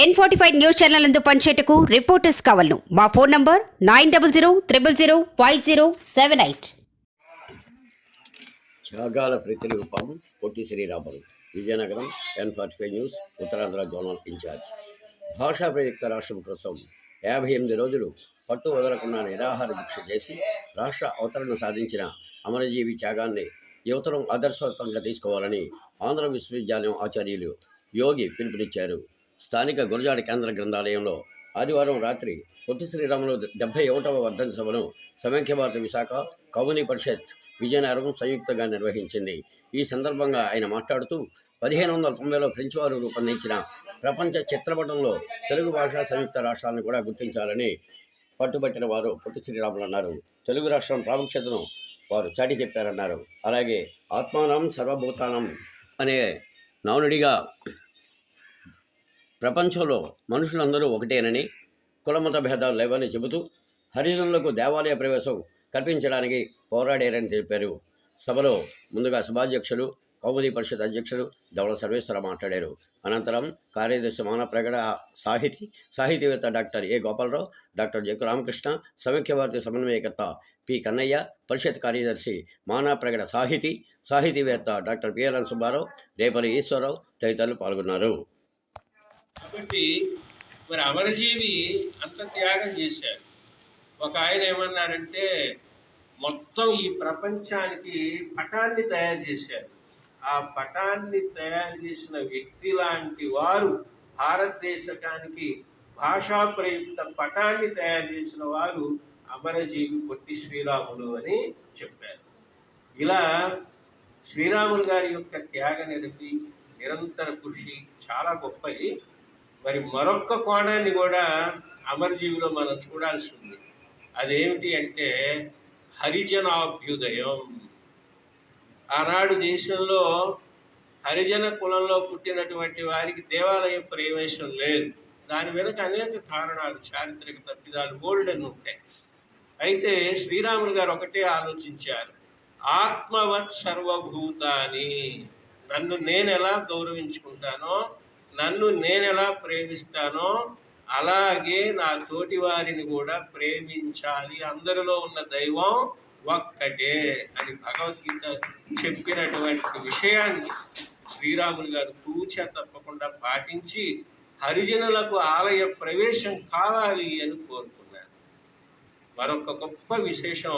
N forty five news channel నందు పనిచేటకు reporters కావాలను. మా phone number nine double zero triple zero five zero seven eight త్యాగాల ప్రతిరూపం Potti Sriramulu. Vizianagaram N forty five news Uttarandhra zonal incharge. భాషా ప్రయుక్త రాష్ట్రం కోసం యాభై ఎనిమిది రోజులు పట్టు వదలకుండా నిరాహార దీక్ష చేసి రాష్ట్ర అవతరణ సాధించిన అమరజీవి త్యాగాన్ని యువతరం ఆదర్శవంతంగా తీసుకోవాలని ఆంధ్ర విశ్వవిద్యాలయం ఆచార్యులు యోగి పిలుపునిచ్చారు. స్థానిక గురజాడ కేంద్ర గ్రంథాలయంలో ఆదివారం రాత్రి పొట్టి శ్రీరాములు డెబ్బై ఒకటవ వర్ధన సభను సమైక్య భారత విశాఖ కవుని పరిషత్ విజయనగరం సంయుక్తంగా నిర్వహించింది. ఈ సందర్భంగా ఆయన మాట్లాడుతూ పదిహేను వందల తొంభైలో ఫ్రెంచ్ వారు రూపొందించిన ప్రపంచ చిత్రపటంలో తెలుగు భాషా సంయుక్త రాష్ట్రాలను కూడా గుర్తించాలని పట్టుబట్టిన వారు పొట్టి శ్రీరాములు అన్నారు. తెలుగు రాష్ట్రం ప్రాముఖ్యతను వారు చాటి చెప్పారన్నారు. అలాగే ఆత్మానం సర్వభూతానం అనే నానుడిగా ప్రపంచంలో మనుషులందరూ ఒకటేనని కులమత భేదాలు లేవని చెబుతూ హరిజనులకు దేవాలయ ప్రవేశం కల్పించడానికి పోరాడారని తెలిపారు. సభలో ముందుగా సభాధ్యక్షులు కౌముది పరిషత్ అధ్యక్షులు ధవళ సర్వేశ్వర మాట్లాడారు. అనంతరం కార్యదర్శి మాన ప్రగడ సాహితీ సాహితీవేత్త doctor A Gopalarao doctor Jaggu Ramakrishna Samaikya Bharati సమన్వయకర్త పి కన్నయ్య పరిషత్ కార్యదర్శి మానా ప్రగడ సాహితీ సాహితీవేత్త డాక్టర్ పిఎల్ఎన్ సుబ్బారావు రేపల్లి ఈశ్వరరావు తదితరులు పాల్గొన్నారు. కాబట్టి మరి అమరజీవి అంత త్యాగం చేశారు ఒక ఆయన ఏమన్నారంటే మొత్తం ఈ ప్రపంచానికి పటాన్ని తయారు చేశారు. ఆ పటాన్ని తయారు చేసిన వ్యక్తి లాంటి వారు భారతదేశానికి భాషా ప్రయుక్త పటాన్ని తయారు చేసిన వారు అమరజీవి పొట్టి శ్రీరాములు అని చెప్పారు. ఇలా శ్రీరాములు గారి యొక్క త్యాగ నిరతి నిరంతర కృషి చాలా గొప్పది. మరి మరొక్క కోణాన్ని కూడా అమరజీవిలో మనం చూడాల్సి ఉంది అదేమిటి అంటే హరిజనాభ్యుదయం. ఆనాడు దేశంలో హరిజన కులంలో పుట్టినటువంటి వారికి దేవాలయ ప్రవేశం లేదు. దాని వెనుక అనేక కారణాలు చారిత్రక తప్పిదాలు గోల్డెన్ ఉంటాయి. అయితే శ్రీరాములు గారు ఒకటే ఆలోచించారు. ఆత్మవత్ సర్వభూతాని. నన్ను నేను ఎలా గౌరవించుకుంటానో నన్ను నేను ఎలా ప్రేమిస్తానో అలాగే నా తోటి వారిని కూడా ప్రేమించాలి. అందరిలో ఉన్న దైవం ఒక్కటే అని భగవద్గీత చెప్పినటువంటి విషయాన్ని శ్రీరాములు గారు తూచ తప్పకుండా పాటించి హరిజనులకు ఆలయ ప్రవేశం కావాలి అని కోరుకున్నారు. మరొక గొప్ప విశేషం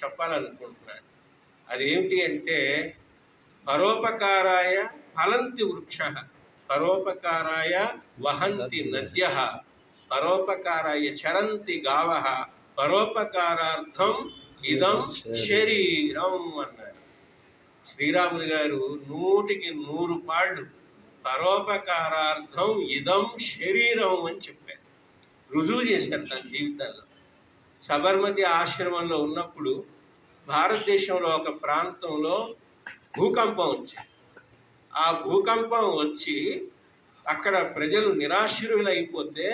చెప్పాలనుకుంటున్నాను. అదేమిటి అంటే పరోపకారాయ ఫలంతి వృక్ష. పరోపకారాయ వహంతి నద్య. పరోపకారాయ చరంతి గావ. పరోపకారార్థం ఇదం శరీరం అన్నారు. శ్రీరాములు గారు నూటికి నూరు పాళ్ళు పరోపకారార్థం ఇదం శరీరం అని చెప్పారు. రుజువు చేశారు తన జీవితంలో. సబర్మతి ఆశ్రమంలో ఉన్నప్పుడు భారతదేశంలో ఒక ప్రాంతంలో భూకంపం వచ్చింది. ఆ భూకంపం వచ్చి అక్కడ ప్రజలు నిరాశ్రులైపోతే